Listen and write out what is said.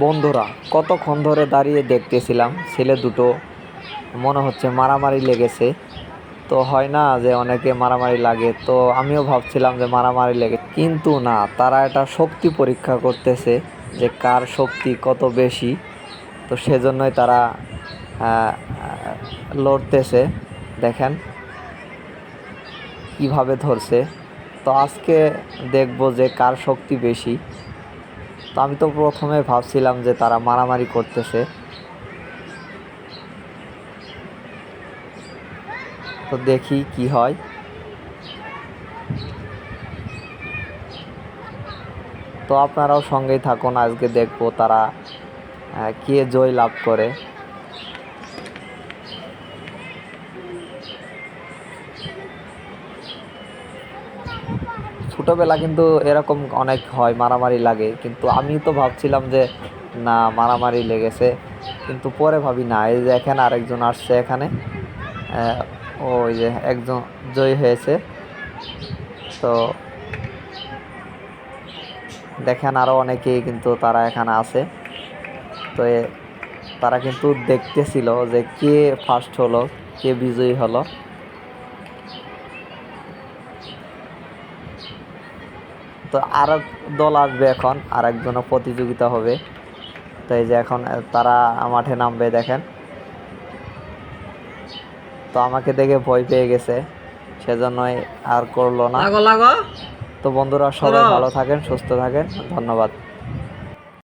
বন্ধুরা, কতক্ষণ ধরে দাঁড়িয়ে দেখতেছিলাম ছেলে দুটো, মনে হচ্ছে মারামারি লেগেছে। তো হয় না যে অনেকে মারামারি লাগে, তো আমিও ভাবছিলাম যে মারামারি লেগে, কিন্তু না, তারা এটা শক্তি পরীক্ষা করতেছে যে কার শক্তি কত বেশি। তো সেজন্যই তারা লড়তেছে, দেখেন কীভাবে ধরছে। তো আজকে দেখব যে কার শক্তি বেশি। তো আমি তো প্রথমে ভাবছিলাম যে তারা মারামারি করতেছে। তো দেখি কি হয়। তো আপনারাও সঙ্গেই থাকুন, আজকে দেখব তারা কে জয় লাভ করে। ছোটোবেলা কিন্তু এরকম অনেক হয়, মারামারি লাগে। কিন্তু আমি তো ভাবছিলাম যে, না, মারামারি লেগেছে। কিন্তু পরে ভাবি, না, এই যে এখানে আরেকজন আসছে এখানে। ওই যে একজন জয়ী হয়েছে। তো দেখেন আরও অনেকেই কিন্তু তারা এখানে আছে। তো তারা কিন্তু দেখতেছিল যে কে ফার্স্ট হলো, কে বিজয়ী হলো। তো আর এক দল আসবে এখন আর একজনও প্রতিযোগিতা হবে। তো এই যে এখন তারা মাঠে নামবে দেখেন। তো আমাকে দেখে ভয় পেয়ে গেছে সেজন্যই আর করল না। তো বন্ধুরা সবাই ভালো থাকেন সুস্থ থাকেন ধন্যবাদ।